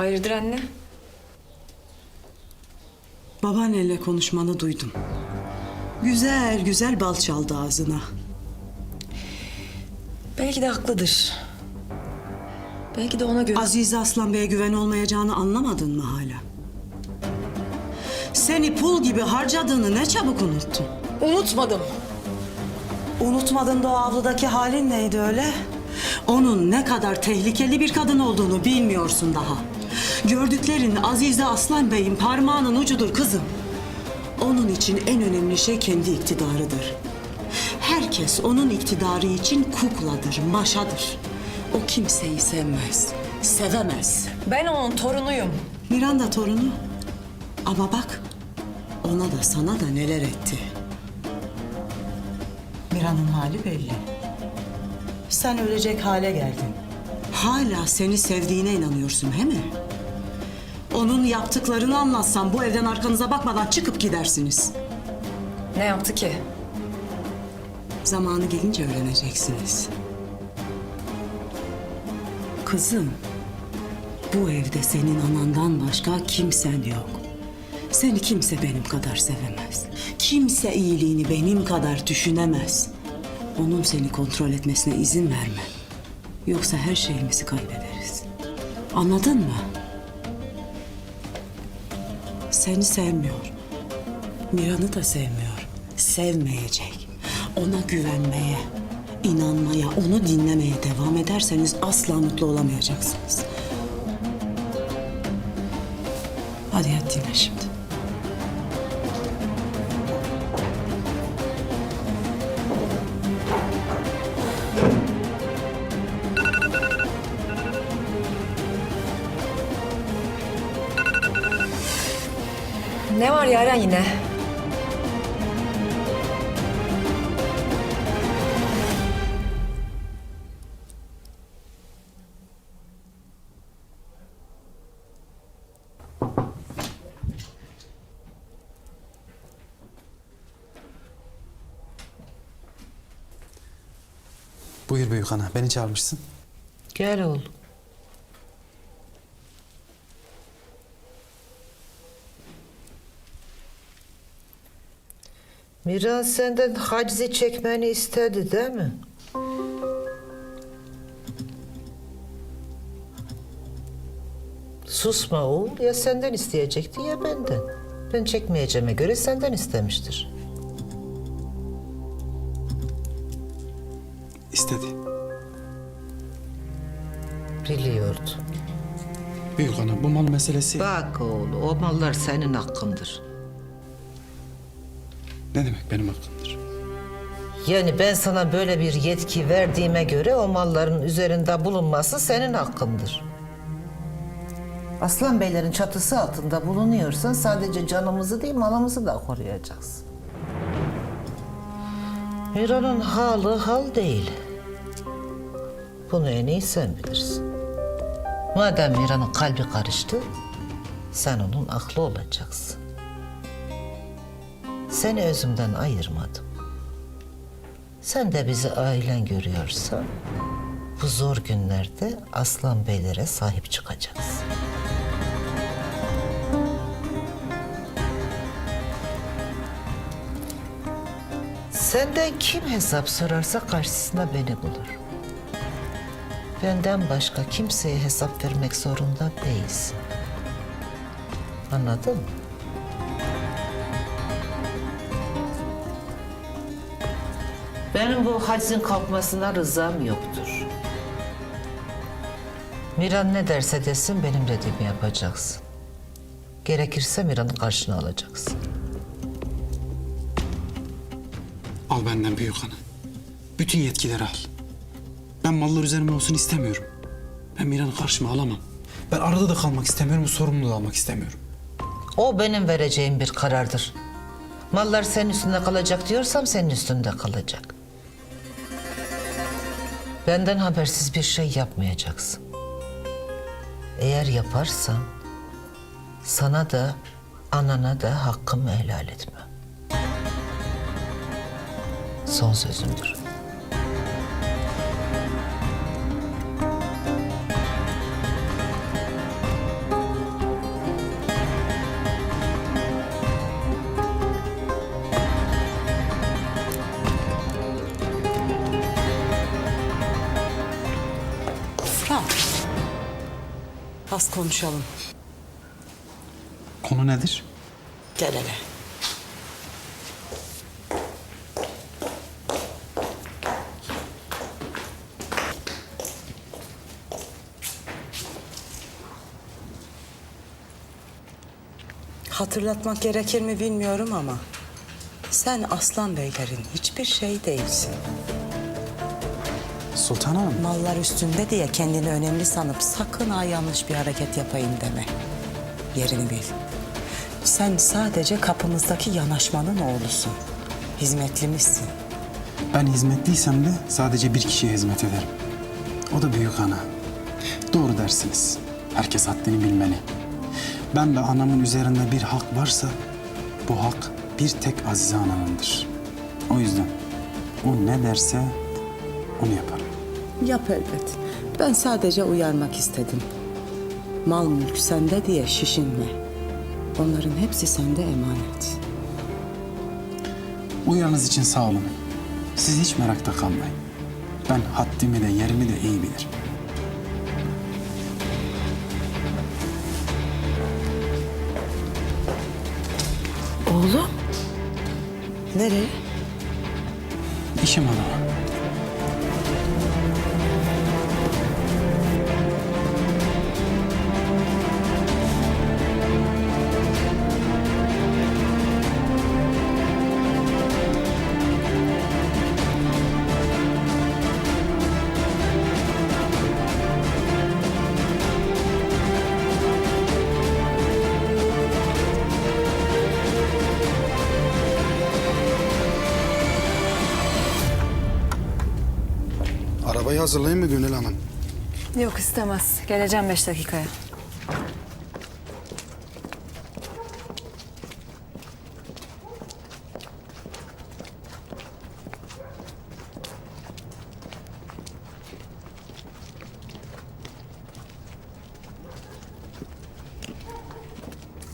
Hayırdır anne? Babaannenle konuşmanı duydum. Güzel güzel bal çaldı ağzına. Belki de haklıdır. Belki de ona göre... Azize Aslan Bey'e güven olmayacağını anlamadın mı hala? Seni pul gibi harcadığını ne çabuk unuttun. Unutmadım. Unutmadın da o avludaki halin neydi öyle? Onun ne kadar tehlikeli bir kadın olduğunu bilmiyorsun daha. Gördüklerin Azize Aslan Bey'in parmağının ucudur kızım. Onun için en önemli şey kendi iktidarıdır. Herkes onun iktidarı için kukladır, maşadır. O kimseyi sevmez, sevemez. Ben onun torunuyum. Miranda torunu. Ama bak, ona da sana da neler etti. Mira'nın hali belli. Sen ölecek hale geldin. Hala seni sevdiğine inanıyorsun he mi? Onun yaptıklarını anlatsam bu evden arkanıza bakmadan çıkıp gidersiniz. Ne yaptı ki? Zamanı gelince öğreneceksiniz. Kızım, bu evde senin anandan başka kimsen yok. Seni kimse benim kadar sevemez. Kimse iyiliğini benim kadar düşünemez. Onun seni kontrol etmesine izin verme. Yoksa her şeyimizi kaybederiz. Anladın mı? Seni sevmiyor. Miran'ı da sevmiyor. Sevmeyecek. Ona güvenmeye, inanmaya, onu dinlemeye devam ederseniz asla mutlu olamayacaksınız. Hadi yat dinle şimdi. Ne var Yaren yine? Buyur büyük ana, beni çağırmışsın. Gel oğlum. Miran senden hacizi çekmeni istedi değil mi? Susma oğul. Ya senden isteyecekti ya benden. Ben çekmeyeceğime göre senden istemiştir. İstedi. Biliyordum. Büyük ana, bu mal meselesi... Bak oğlu, o mallar senin hakkındır. Ne demek benim hakkımdır? Yani ben sana böyle bir yetki verdiğime göre o malların üzerinde bulunması senin hakkındır. Aslan Beylerin çatısı altında bulunuyorsan sadece canımızı değil malımızı da koruyacaksın. Miran'ın halı hal değil. Bunu en iyi sen bilirsin. Madem Miran'ın kalbi karıştı, sen onun aklı olacaksın. Seni özümden ayırmadım. Sen de bizi ailen görüyorsan bu zor günlerde Aslan Beylere sahip çıkacaksın. Senden kim hesap sorarsa karşısına beni bulur. Benden başka kimseye hesap vermek zorunda değilsin. Anladın mı? Benim bu hacizin kalkmasına rızam yoktur. Miran ne derse desin benim dediğimi yapacaksın. Gerekirse Miran'ı karşına alacaksın. Al benden büyük ana. Bütün yetkileri al. Ben mallar üzerime olsun istemiyorum. Ben Miran'ı karşıma alamam. Ben arada da kalmak istemiyorum, sorumluluğu almak istemiyorum. O benim vereceğim bir karardır. Mallar senin üstünde kalacak diyorsam senin üstünde kalacak. Benden habersiz bir şey yapmayacaksın. Eğer yaparsan sana da anana da hakkımı helal etme. Son sözümdür. Biraz konuşalım. Konu nedir? Gel hele. Hatırlatmak gerekir mi bilmiyorum ama sen Aslan Beylerin hiçbir şey değilsin. Sultan Hanım. Mallar üstünde diye kendini önemli sanıp sakın ha yanlış bir hareket yapayım deme. Yerini bil. Sen sadece kapımızdaki yanaşmanın oğlusun. Hizmetlimizsin. Ben hizmetliysem de sadece bir kişiye hizmet ederim. O da büyük ana. Doğru dersiniz. Herkes haddini bilmeli. Ben ve anamın üzerinde bir hak varsa bu hak bir tek Azize ananındır. O yüzden o ne derse onu yaparım. Yap elbet. Ben sadece uyarmak istedim. Mal mülk sende diye şişinme. Onların hepsi sende emanet. Uyarınız için sağ olun. Siz hiç merakta kalmayın. Ben haddimi de yerimi de iyi bilirim. Oğlum? Nereye? İşim adamı. Arabayı hazırlayın mı Gönül Hanım? Yok istemez. Geleceğim beş dakikaya.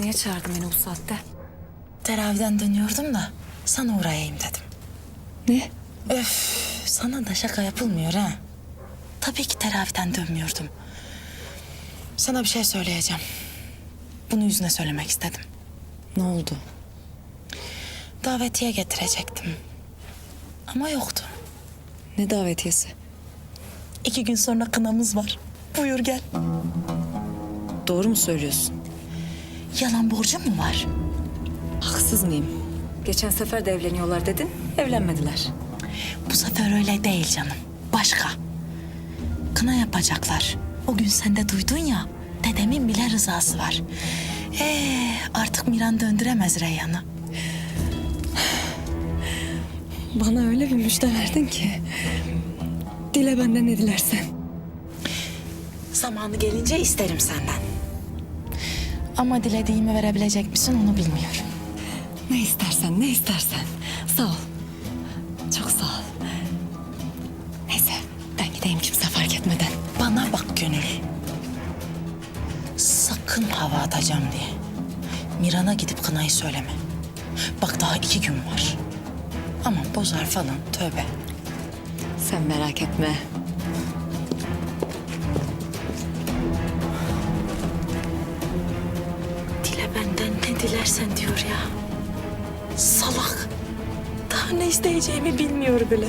Niye çağırdın beni bu saatte? Teraviden dönüyordum da sana uğrayayım dedim. Ne? Öf, sana da şaka yapılmıyor ha. Tabii ki teraviden dönmüyordum. Sana bir şey söyleyeceğim. Bunu yüzüne söylemek istedim. Ne oldu? Davetiye getirecektim. Ama yoktu. Ne davetiyesi? İki gün sonra kınamız var. Buyur gel. Doğru mu söylüyorsun? Yalan borcum mu var? Haksız mıyım? Geçen sefer de evleniyorlar dedin. Evlenmediler. Bu sefer öyle değil canım. Başka. Kına yapacaklar. O gün sen de duydun ya. Dedemin bile rızası var. Ee, artık Miran döndüremez Reyhan'ı. Bana öyle bir müjde verdin ki. Dile benden ne dilersen. Zamanı gelince isterim senden. Ama dilediğimi verebilecek misin onu bilmiyorum. Ne istersen, ne istersen. Hava atacağım diye. Miran'a gidip kınayı söyleme. Bak daha iki gün var. Aman bozar falan tövbe. Sen merak etme. Dile benden ne dilersen diyor ya. Salak. Daha ne isteyeceğimi bilmiyor bile.